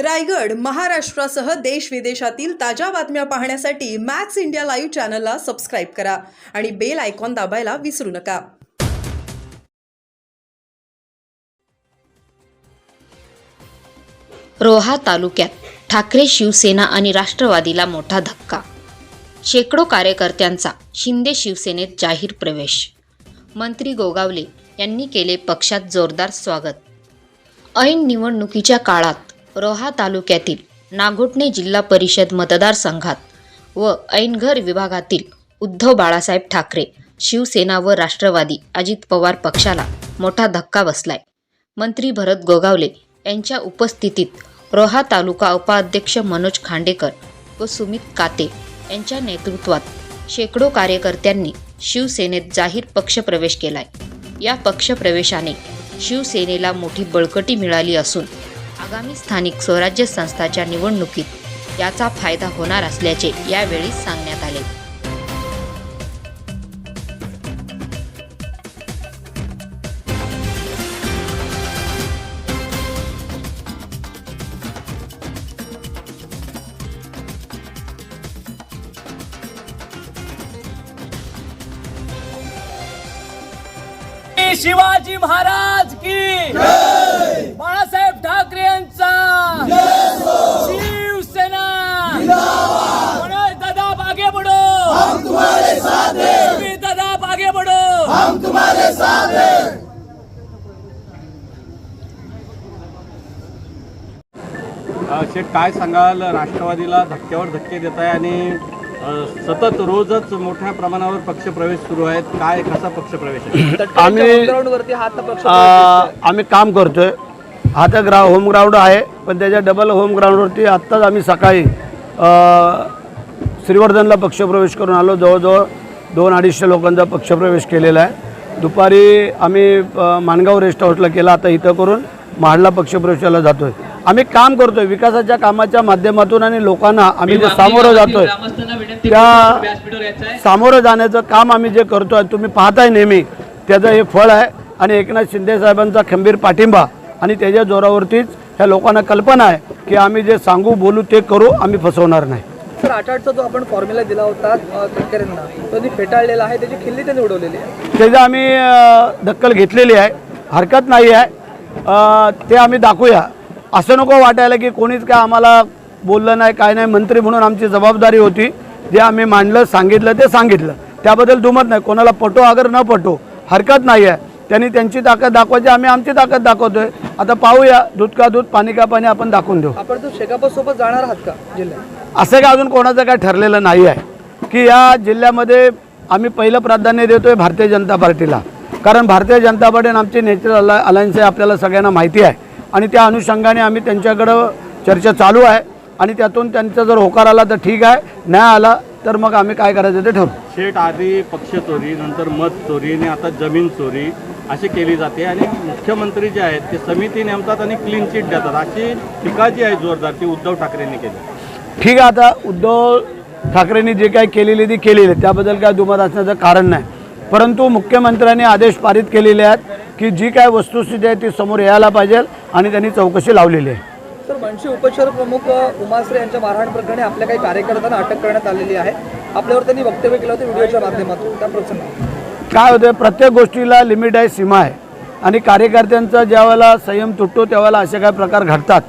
रायगड महाराष्ट्रासह देश विदेशातील ताज्या बातम्या पाहण्यासाठी मॅक्स इंडिया लाईव्ह चॅनलला सबस्क्राईब करा आणि बेल आयकॉन दाबायला विसरू नका. रोहा तालुक्यात ठाकरे शिवसेना आणि राष्ट्रवादीला मोठा धक्का. शेकडो कार्यकर्त्यांचा शिंदे शिवसेनेत जाहीर प्रवेश. मंत्री गोगावले यांनी केले पक्षात जोरदार स्वागत. ऐन निवडणुकीच्या काळात रोहा तालुक्यातील नागोटणे जिल्हा परिषद मतदारसंघात व ऐनघर विभागातील उद्धव बाळासाहेब ठाकरे शिवसेना व राष्ट्रवादी अजित पवार पक्षाला मोठा धक्का बसलाय. मंत्री भरत गोगावले यांच्या उपस्थितीत रोहा तालुका उपाध्यक्ष मनोज खांडेकर व सुमित काते यांच्या नेतृत्वात शेकडो कार्यकर्त्यांनी शिवसेनेत जाहीर पक्षप्रवेश केलाय. या पक्षप्रवेशाने शिवसेनेला मोठी बळकटी मिळाली असून आगामी स्थानिक स्वराज्य संस्थाच्या निवडणुकीत याचा फायदा होणार असल्याचे यावेळी सांगण्यात आले. शिवाजी महाराज की बाळासाहेब ठाकरे यांचा शिवसेना मनोज दादा आगे बढ़ो सुमित दादा आगे बढ़ो अ, शेठ काय सांगाल? राष्ट्रवादीला धक्क्यावर धक्के देत आहे आणि सतत रोजच मोठ्या प्रमाणावर पक्षप्रवेश सुरू आहेत. काय कसा पक्षप्रवेश आम्ही आम्ही काम करतोय. हा तर ग्रा होम ग्राउंड आहे पण त्याच्या डबल होम ग्राउंडवरती आत्ताच आम्ही सकाळी श्रीवर्धनला पक्षप्रवेश करून आलो. जवळजवळ दोन अडीचशे लोकांचा पक्षप्रवेश केलेला आहे. दुपारी आम्ही माणगाव रेस्ट हाऊसला केला आता इथं करून महाडला पक्षप्रवेशाला जातोय. आम्ही काम करतोय विकासाच्या कामाच्या माध्यमातून आणि लोकांना आम्ही जे सामोरं जातोय त्या सामोरं जाण्याचं काम आम्ही जे करतोय तुम्ही पाहताय नेहमी त्याचं हे फळ आहे. आणि एकनाथ शिंदे साहेबांचा खंबीर पाठिंबा आणि त्याच्या जोरावरतीच ह्या लोकांना कल्पना आहे की आम्ही जे सांगू बोलू ते करू आम्ही फसवणार नाही. सर आठ आठचा जो आपण फॉर्म्युला दिला होता तटकरेंना तो त्यांनी फेटाळलेला आहे त्याची खिल्ली त्यांनी उडवलेली आहे. त्याचं आम्ही दखल घेतलेली आहे. हरकत नाही आहे. ते आम्ही दाखवूया. असं नको वाटायला की कोणीच काय आम्हाला बोललं नाही काय नाही मंत्री म्हणून आमची जबाबदारी होती. जे आम्ही मांडलं सांगितलं ते सांगितलं. त्याबद्दल दुमत नाही. कोणाला पटो अगर न पटो हरकत नाही आहे. त्यांनी त्यांची ताकद दाखवायची आम्ही आमची ताकद दाखवतोय. आता पाहूया दूध का दूध पाणी का पाणी आपण दाखवून देऊ. आपण तो शेकापत सोबत जाणार आहात का जिल्ह्यात? असं काय अजून कोणाचं काय ठरलेलं नाही आहे. की या जिल्ह्यामध्ये आम्ही पहिलं प्राधान्य देतो आहे भारतीय जनता पार्टीला. कारण भारतीय जनता पार्टी आणि आमची नॅचरल अला अलायन्स आहे आपल्याला सगळ्यांना माहिती आहे. आणि त्या अनुषंगाने आम्ही त्यांच्याकडं चर्चा चालू आहे. आणि त्यातून त्यांचा जर होकार आला तर ठीक आहे. नाही आला तर मग आम्ही काय करायचं ते ठरवू. शेठ आधी पक्ष चोरी नंतर मत चोरी आणि आता जमीन चोरी अशी केली जाते. आणि मुख्यमंत्री जे आहेत ते समिती नेमतात आणि क्लीन चिट देतात. अशी टीका जी आहे जोरदार ती उद्धव ठाकरेंनी केली. ठीक आहे आता उद्धव ठाकरेंनी जे काही केलेली ती केलेली आहे. त्याबद्दल काय दुमत असण्याचं कारण नाही. परंतु मुख्यमंत्र्यांनी आदेश पारित केलेले आहेत की जी काय वस्तुस्थिती आहे ती समोर यायला पाहिजे आणि त्यांनी चौकशी लावलेली आहे. सर मनसे उपशहर प्रमुख अ, उमाश्रे यांच्या मारहाण प्रकरणी आपल्या काही कार्यकर्त्यांना अटक करण्यात आलेली आहे. आपल्यावर त्यांनी वक्तव्य केलं होतं व्हिडिओच्या माध्यमातून. त्या प्रसंगी. काय होतं प्रत्येक गोष्टीला लिमिट आहे सीमा आहे. आणि कार्यकर्त्यांचा ज्यावेळेला संयम तुटतो त्यावेळेला असे काही प्रकार घडतात.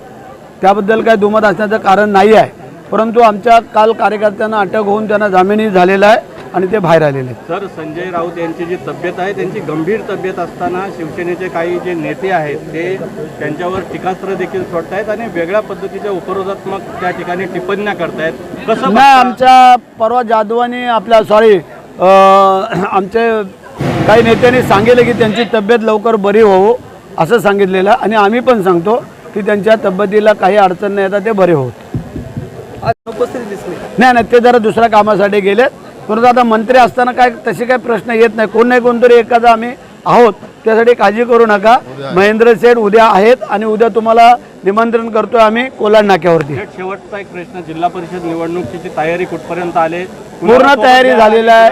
त्याबद्दल काही दुमत असण्याचं कारण नाही आहे परंतु आमच्या काल कार्यकर्त्यांना अटक होऊन त्यांना जामीनही झालेला आहे आणि ते बाहेर आलेले आहेत. तर संजय राऊत यांची जी तब्येत आहे त्यांची गंभीर तब्येत असताना शिवसेनेचे काही जे नेते आहेत ते त्यांच्यावर टीकास्त्र देखील सोडतायत आणि वेगळ्या पद्धतीच्या उपरोधात्मक त्या ठिकाणी टिप्पण्या करतायत. कसं नाही? आमच्या परवा जाधवानी आपल्या सॉरी आमचे काही नेत्यांनी सांगितलं की त्यांची तब्येत लवकर बरी होवो असं सांगितलेलं आहे. आणि आम्ही पण सांगतो की त्यांच्या तब्येतीला काही अडचण नाही येतात ते बरे होत. उपस्थिती दिसली. नाही नाही ते जरा दुसऱ्या कामासाठी गेलेत. परंतु आता मंत्री असताना काय तसे काही प्रश्न येत नाही. कोण नाही कोणतरी एखादा आम्ही आहोत. त्यासाठी काळजी करू नका. महेंद्र सेठ उद्या आहेत आणि उद्या तुम्हाला निमंत्रण करतोय आम्ही कोलाड नाक्यावरती. शेवटचा एक प्रश्न जिल्हा परिषद निवडणुकीची तयारी कुठपर्यंत आले? पूर्ण तयारी झालेली आहे.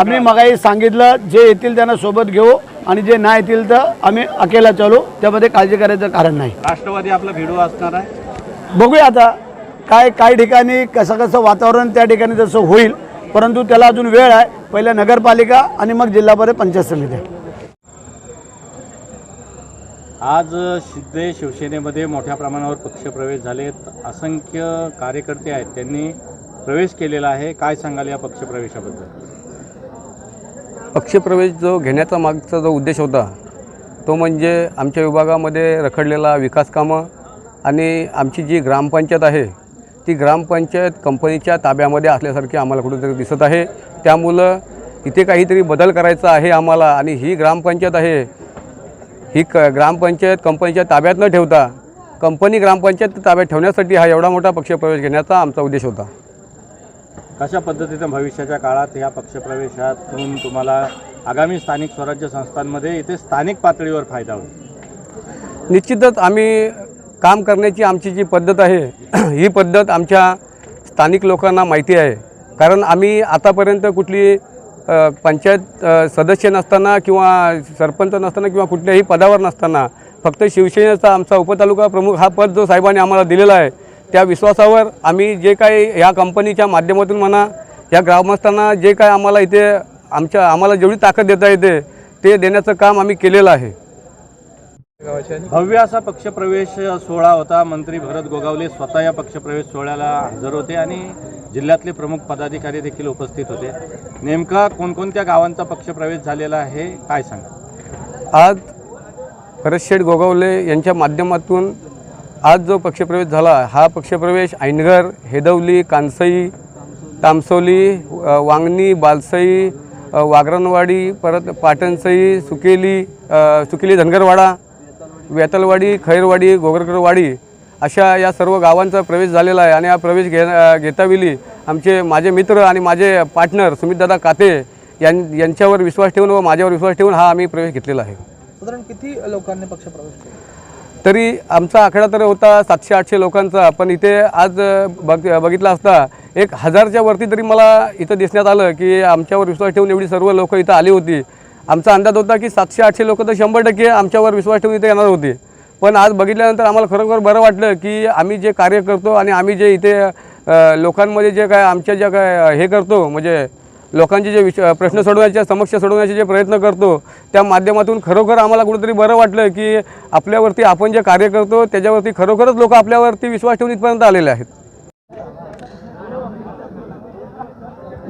आम्ही मगाही सांगितलं जे येतील त्यांना सोबत घेऊ आणि जे नाही येतील तर आम्ही अकेला चालू. त्यामध्ये काळजी करायचं कारण नाही. राष्ट्रवादी आपला भिडू असणार आहे. बघूया आता. काय काही ठिकाणी कसं कसं वातावरण त्या ठिकाणी जसं होईल परंतु त्याला अजून वेळ आहे. पहिल्या नगरपालिका आणि मग जिल्हा परिषद पंचायत समिती. आज शिंदे शिवसेनेमध्ये मोठ्या प्रमाणावर पक्षप्रवेश झालेत. असंख्य कार्यकर्ते आहेत त्यांनी प्रवेश केलेला आहे. काय सांगाल या पक्षप्रवेशाबद्दल पक्षप्रवेश जो घेण्याचा मागचा जो उद्देश होता तो म्हणजे आमच्या विभागामध्ये रखडलेला विकास कामं आणि आमची जी ग्रामपंचायत आहे ती ग्रामपंचायत कंपनीच्या ताब्यामध्ये असल्यासारखी आम्हाला कुठेतरी दिसत आहे. त्यामुळं इथे काहीतरी बदल करायचा आहे आम्हाला आणि ही ग्रामपंचायत आहे. ही क ग्रामपंचायत कंपनीच्या ताब्यात न ठेवता कंपनी ग्रामपंचायत ताब्यात ठेवण्यासाठी हा एवढा मोठा पक्षप्रवेश घेण्याचा आमचा उद्देश होता. कशा पद्धतीनं भविष्याच्या काळात या पक्षप्रवेशातून तुम्हाला आगामी स्थानिक स्वराज्य संस्थांमध्ये इथे स्थानिक पातळीवर फायदा होईल? निश्चितच आम्ही काम करण्याची आमची जी पद्धत आहे ही पद्धत आमच्या स्थानिक लोकांना माहिती आहे. कारण आम्ही आतापर्यंत कुठली पंचायत सदस्य नसताना किंवा सरपंच नसताना किंवा कुठल्याही पदावर नसताना फक्त शिवसेनेचा आमचा उपतालुका प्रमुख हा पद जो साहेबांनी आम्हाला दिलेला आहे त्या विश्वासावर आम्ही जे काही या कंपनीच्या माध्यमातून म्हणा या ग्रामस्थांना जे काय आम्हाला इथे आमच्या आम्हाला जेवढी ताकद देता येते ते देण्याचं काम आम्ही केलेलं आहे. भव्य असा पक्षप्रवेश सोहळा होता. मंत्री भरत गोगावले स्वतः या पक्षप्रवेश सोहळ्याला हजर होते आणि जिल्ह्यातले प्रमुख पदाधिकारी देखील उपस्थित होते. नेमका कोणकोणत्या गावांचा पक्षप्रवेश झालेला आहे काय सांगा? आज भरतशेठ गोगावले यांच्या माध्यमातून आज जो पक्षप्रवेश झाला हा पक्षप्रवेश ऐनगर हेदवली कांसई तामसोली वांगणी बालसई वागरणवाडी परत पाटणसई सुकेली सुकेली धनगरवाडा वेतलवाडी खैरवाडी गोगरकरवाडी अशा या सर्व गावांचा प्रवेश झालेला आहे. आणि हा प्रवेश घे घेतावेळी आमचे माझे मित्र आणि माझे पार्टनर सुमितदादा काते यां यांच्यावर विश्वास ठेवून व माझ्यावर विश्वास ठेवून हा आम्ही प्रवेश घेतलेला आहे. साधारण किती लोकांनी पक्षप्रवेश केला? तरी आमचा आकडा तर होता सातशे आठशे लोकांचा पण इथे आज बघ बघितला असता एक हजारच्या वरती तरी मला इथं दिसण्यात आलं की आमच्यावर विश्वास ठेवून एवढी सर्व लोक इथं आली होती. आमचा अंदाज होता की सातशे आठशे लोक तर शंभर टक्के आमच्यावर विश्वास ठेवून इथे येणार होते. पण आज बघितल्यानंतर आम्हाला खरोखर बरं वाटलं की आम्ही जे कार्य करतो आणि आम्ही जे इथे लोकांमध्ये जे काय आमच्या ज्या काय हे करतो म्हणजे लोकांचे जे विश प्रश्न सोडवण्याच्या समस्या सोडवण्याचे जे प्रयत्न करतो त्या माध्यमातून खरोखर आम्हाला कुठेतरी बरं वाटलं की आपल्यावरती आपण जे कार्य करतो त्याच्यावरती खरोखरच लोक आपल्यावरती विश्वास ठेवून इथपर्यंत आलेले आहेत.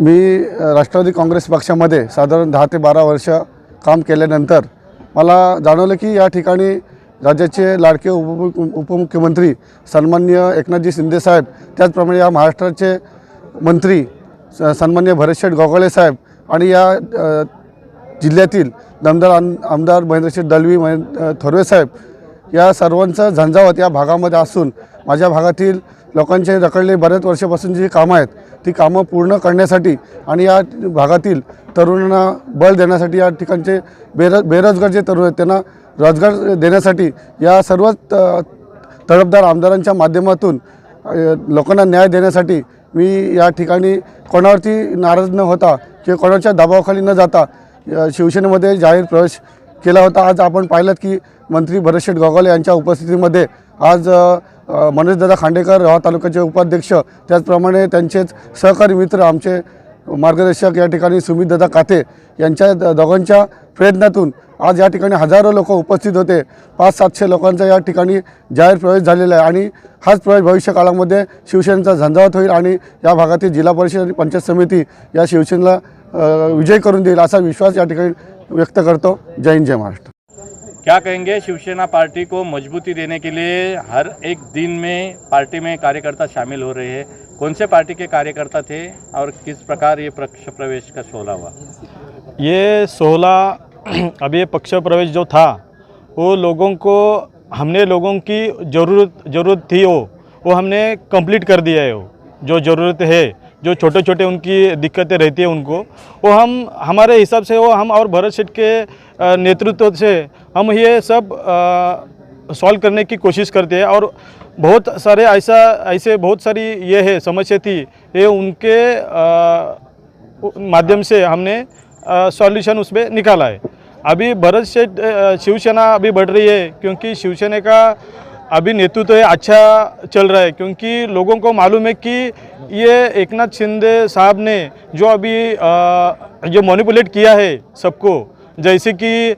मी राष्ट्रवादी काँग्रेस पक्षामध्ये साधारण दहा ते बारा वर्ष काम केल्यानंतर मला जाणवलं की या ठिकाणी राज्याचे लाडके उप उपमुख्यमंत्री सन्मान्य एकनाथजी शिंदेसाहेब त्याचप्रमाणे या महाराष्ट्राचे मंत्री स- सन्मान्य भरतशेठ गोगाळे साहेब आणि या जिल्ह्यातील दमदार आम आमदार महेंद्रशेठ दलवी महेंद्र थोरवे साहेब या सर्वांचं झंझावत या भागामध्ये असून माझ्या भागातील लोकांचे रखडले बऱ्याच वर्षापासून जी कामं आहेत ती कामं पूर्ण करण्यासाठी आणि या भागातील तरुणांना बळ देण्यासाठी या ठिकाणचे बेरो बेरोजगार जे तरुण आहेत त्यांना रोजगार देण्यासाठी या सर्व तडफदार आमदारांच्या माध्यमातून लोकांना न्याय देण्यासाठी मी या ठिकाणी कोणावरती नाराज न होता किंवा कोणाच्या दबावाखाली न जाता शिवसेनेमध्ये जाहीर प्रवेश केला होता. आज आपण पाहिलं की मंत्री भरतशेठ गोगावले यांच्या उपस्थितीमध्ये आज मनोजदादा खांडेकर रोहा तालुक्याचे उपाध्यक्ष त्याचप्रमाणे त्यांचेच सहकारी मित्र आमचे मार्गदर्शक या ठिकाणी सुमितदादा काते यांच्या दोघांच्या प्रयत्नातून आज या ठिकाणी हजारो लोक उपस्थित होते. पाच सातशे लोकांचा या ठिकाणी जाहीर प्रवेश झालेला आहे आणि हाच प्रवेश भविष्य काळामध्ये शिवसेनेचा झंझावत होईल आणि या भागातील जिल्हा परिषद आणि पंचायत समिती या शिवसेनेला विजय करून देईल असा विश्वास या ठिकाणी व्यक्त करतो. जय हिंद जय महाराष्ट्र. क्या कहेंगे, शिवसेना पार्टी को मजबूती देने के लिए हर एक दिन में पार्टी में कार्यकर्ता शामिल हो रहे हैं। कौन से पार्टी के कार्यकर्ता थे और किस प्रकार ये पक्ष प्रवेश का सोहला हुआ? ये सोलह अब ये पक्ष प्रवेश जो था, वो लोगों को, हमने लोगों की ज़रूरत ज़रूरत थी वो वो हमने कंप्लीट कर दिया है वो जो ज़रूरत है। जो छोटे छोटे उनकी दिक्कतें रहती है उनको वो हम हमारे हिसाब से वो हम और भरत शेठ के नेतृत्व से हम ये सब सॉल्व करने की कोशिश करते हैं और बहुत सारे ऐसा ऐसे बहुत सारी ये है समस्या थी ये उनके माध्यम से हमने सॉल्यूशन उसमें निकाला है। अभी भरत अ, शिवसेना अभी बढ़ रही है क्योंकि शिवसेना का अभी नेतृत्व है अच्छा चल रहा है, क्योंकि लोगों को मालूम है कि ये एकनाथ शिंदे साहब ने जो अभी जो मैनिपुलेट किया है सबको, जैसे कि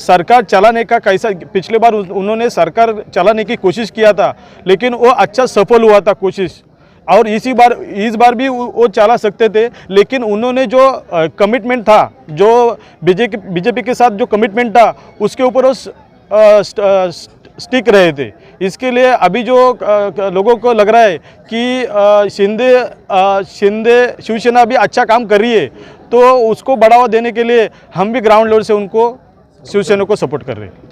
सरकार चलाने का कैसा, पिछले बार उन्होंने सरकार चलाने की कोशिश किया था, लेकिन वो अच्छा सफल हुआ था कोशिश। और इसी बार, इस बार भी वो चला सकते थे, लेकिन उन्होंने जो कमिटमेंट था, जो बीजेपी बीजेपी के साथ जो कमिटमेंट था, उसके ऊपर वो स्टिक रहे थे। इसके लिए अभी जो लोगों को लग रहा है कि शिंदे शिंदे शिवसेना भी अच्छा काम कर रही है तो उसको बढ़ावा देने के लिए हम भी ग्राउंड लेवल से उनको शिवसेना को सपोर्ट कर रहे हैं।